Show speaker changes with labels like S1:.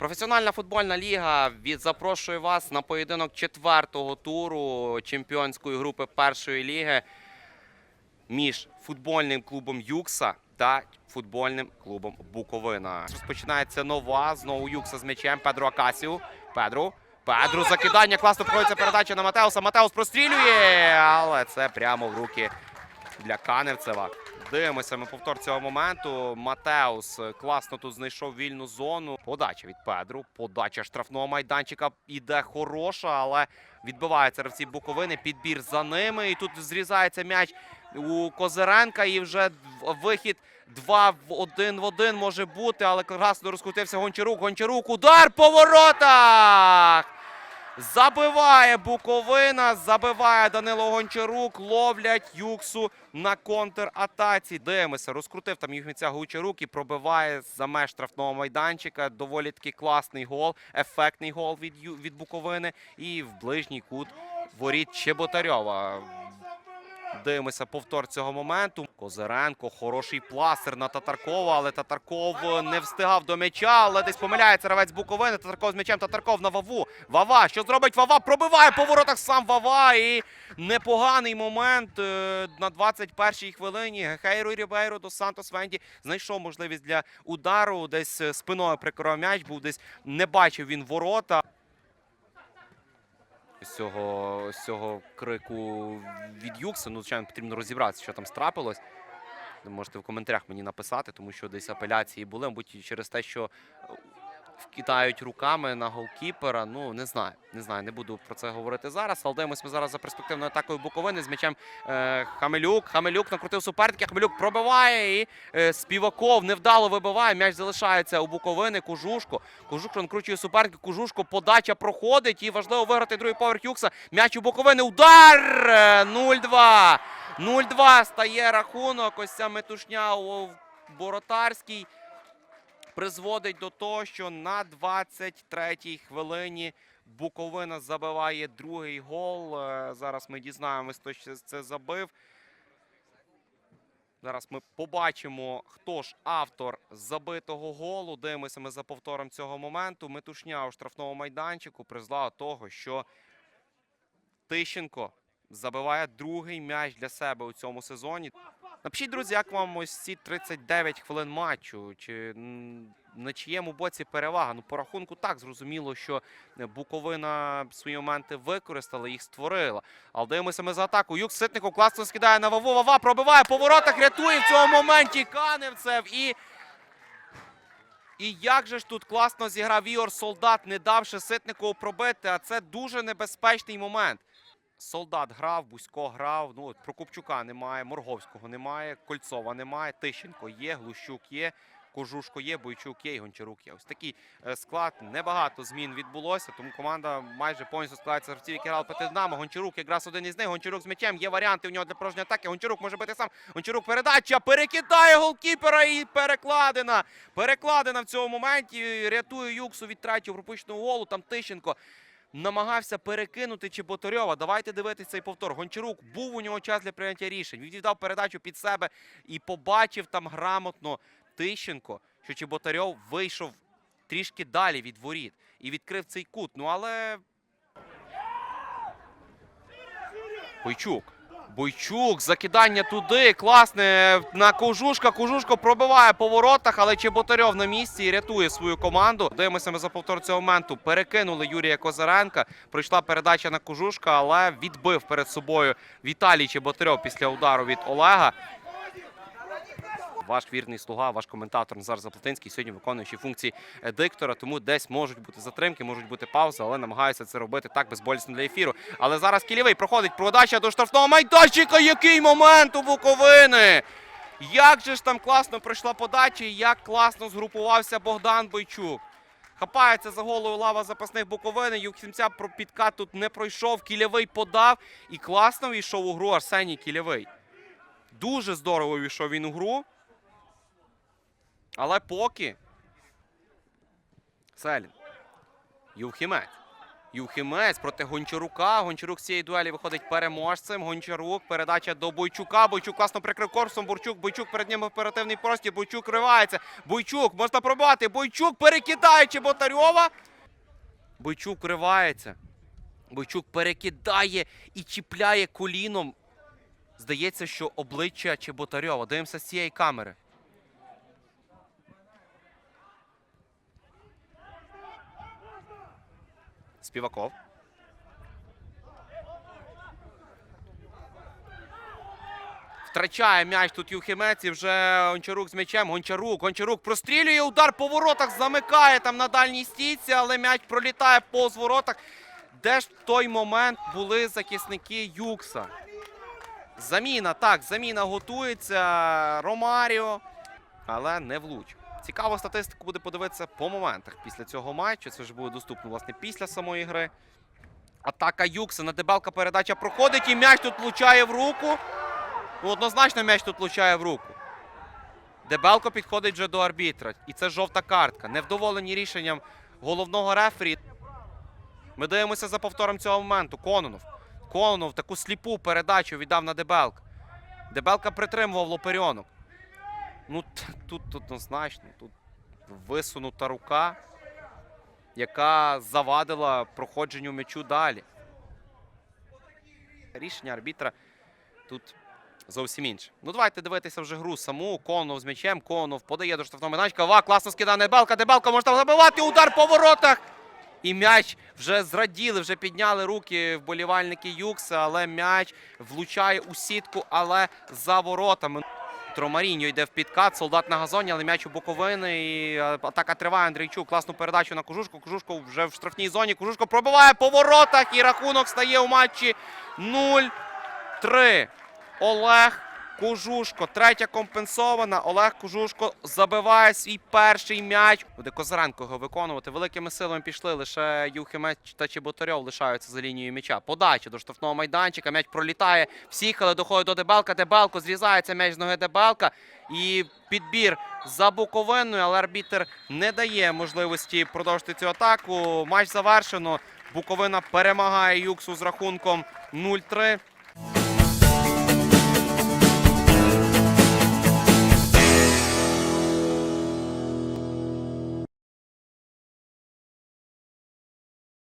S1: Професіональна футбольна ліга запрошує вас на поєдинок четвертого туру чемпіонської групи першої ліги між футбольним клубом Юкса та футбольним клубом Буковина. Розпочинається нова. Знову Юкса з м'ячем. Педро Акасіу. Педру. Педру закидання. Класно проходиться передача на Матеуса. Матеус прострілює, але це прямо в руки для Каневцева. Дивимося ми повтор цього моменту. Матеус е, класно тут знайшов вільну зону. Подача від Педру. Подача штрафного майданчика іде хороша, але відбиваються гравці Буковини. Підбір за ними. І тут зрізається м'яч у Козиренка. І вже вихід 2 в 1 в 1 може бути. Але класно розкрутився Гончарук. Гончарук. Удар по воротах! Забиває Буковина, забиває Данило Гончарук, ловлять Юксу на контратаці. Дивимося, розкрутив там Юхміця Гончарук і пробиває за меж штрафного майданчика. Доволі таки класний гол, ефектний гол від, від Буковини. І в ближній кут воріт Чеботарьова. Дивимося повтор цього моменту. Козиренко, хороший пластир на Татаркова, але Татарков е, не встигав до м'яча, але десь помиляється гравець Буковини. Татарков з м'ячем, Татарков на Ваву. Вава, що зробить Вава? Пробиває по воротах сам Вава. І непоганий момент е, на 21-й хвилині. Гехейро Рібейро до Сантос Венді знайшов можливість для удару. Десь е, спиною прикривав м'яч, був десь не бачив він ворота. Цього, цього крику від Юкса. Ну, звичайно, потрібно розібратися, що там страпилось. Можете в коментарях мені написати, тому що десь апеляції були, мабуть, через те, що е, вкидають руками на голкіпера. Ну, не знаю, не знаю, не буду про це говорити зараз. Дивимося ми зараз за перспективною атакою Буковини з м'ячем е, Хамелюк. Хамелюк накрутив суперника. Хамелюк пробиває і е, Співаков невдало вибиває. М'яч залишається у Буковини. Кужушко. Кужушко накручує суперника. Кужушко. Подача проходить. І важливо виграти другий поверх Юкса. М'яч у Буковини. Удар! Е, 0-2. 0-2 стає рахунок. Ось ця метушня у Боротарській призводить до того, що на 23-й хвилині Буковина забиває другий гол. Е, Зараз ми дізнаємось, хто це забив. Зараз ми побачимо, хто ж автор забитого голу. Дивимося ми за повтором цього моменту. Метушня у штрафному майданчику призвела до того, що Тищенко забиває другий м'яч для себе у цьому сезоні. Напишіть, друзі, як вам ось ці 39 хвилин матчу? Чи на чиєму боці перевага? Ну, по рахунку так зрозуміло, що е, Буковина свої моменти використала, їх створила. Але дивимося ми за атаку. Юк Ситников класно скидає на Ваву. Вава пробиває по воротах, рятує в цьому моменті Каневцев. І і як же ж тут класно зіграв Ігор Солдат, не давши Ситникову пробити, а це дуже небезпечний момент. Солдат грав, Бузько грав. Ну, от Прокопчука немає, Морговського немає, Кольцова немає, Тищенко є, Глущук є, Кожушко є, Бойчук є і Гончарук є. Ось такий е, склад. Небагато змін відбулося, тому команда майже повністю складається гравців, які грали проти Динамо. Гончарук якраз один із них. Гончарук з м'ячем. Є варіанти у нього для порожньої атаки. Гончарук може бити сам. Гончарук передача. Перекидає голкіпера і перекладена. Перекладена в цьому моменті. Рятує Юксу від третього пропущеного голу. Там Тищенко намагався перекинути Чеботарьова. Давайте дивитися цей повтор. Гончарук був у нього час для прийняття рішень. Він віддав передачу під себе і побачив там грамотно Тищенко, що Чеботарьов вийшов трішки далі від воріт і відкрив цей кут. Ну але. Бойчук. Бойчук, закидання туди. Класне на Кожушка. Кожушко пробиває по воротах, але Чеботарьов на місці і рятує свою команду. Дивимося ми за повтор цього моменту. Перекинули Юрія Козаренка. Прийшла передача на Кожушка, але відбив перед собою Віталій Чеботарьов після удару від Олега. Ваш вірний слуга, ваш коментатор Назар Заплатинський сьогодні виконуючий функції е, диктора. Тому десь можуть бути затримки, можуть бути паузи, але намагаюся це робити так безболісно для ефіру. Але зараз кілєвий проходить подача до штрафного майданчика. Який момент у Буковини! Як же ж там класно пройшла подача, і як класно згрупувався Богдан Бойчук. Хапається за голову лава запасних Буковини. Про підкат тут не пройшов. Кілєвий подав і класно війшов у гру Арсеній Кілєвий. Дуже здорово війшов він у гру. Але поки. Селін. Юхімець. Юхимець проти Гончарука. Гончарук з цієї дуелі виходить переможцем. Гончарук. Передача до Бойчука. Бойчук класно прикрив корпусом. Бурчук. Бойчук перед ним оперативний простір. Бойчук ривається. Бойчук можна пробивати. Бойчук перекидає Чеботарьова. Бойчук вривається. Бойчук перекидає і чіпляє коліном. Здається, що обличчя Чеботарьова. Дивимося з цієї камери. Співаков. Втрачає м'яч тут Юхимець і вже Гончарук з м'ячем. Гончарук, Гончарук прострілює удар по воротах, замикає там на дальній стійці, але м'яч пролітає повз воротах. Де ж в той момент були захисники Юкса? Заміна, так, заміна готується. Ромаріо, але не влучив. Цікаво статистику буде подивитися по моментах після цього матчу. Це вже буде доступно власне після самої гри. Атака Юкса на дебелка передача проходить і м'яч тут влучає в руку. Ну, однозначно м'яч тут влучає в руку. Дебелко підходить вже до арбітра. І це жовта картка. Невдоволені рішенням головного рефері. Ми дивимося за повтором цього моменту. Кононов. Кононов таку сліпу передачу віддав на Дебелка. Дебелка притримував Лоперіонок. Ну, тут однозначно. Тут висунута рука, яка завадила проходженню м'ячу далі. Рішення арбітра тут зовсім інше. Ну, давайте дивитися вже гру саму. Конов з м'ячем. Конов подає до штрафного майданчика. Ва, класно скидає Дебелка. Дебелка може там забивати. Удар по воротах. І м'яч вже зраділи, вже підняли руки вболівальники Юкса, але м'яч влучає у сітку, але за воротами. Тромаріньо йде в підкат, солдат на газоні, але м'яч у боковини. І атака триває. Андрійчук. Класну передачу на Кожушку. Кужушко вже в штрафній зоні. Кожушко пробиває по воротах. І рахунок стає у матчі 0-3. Олег Кожушко. Третя компенсована. Олег Кожушко забиває свій перший м'яч. Буде Козаренко його виконувати. Великими силами пішли. Лише Юхимець та Чеботарьов лишаються за лінією м'яча. Подача до штрафного майданчика. М'яч пролітає. Всіх, але доходить до Дебелка. Дебелко зрізається м'яч з ноги Дебелка. І підбір за Буковиною, але арбітер не дає можливості продовжити цю атаку. Матч завершено. Буковина перемагає Юксу з рахунком 0-3.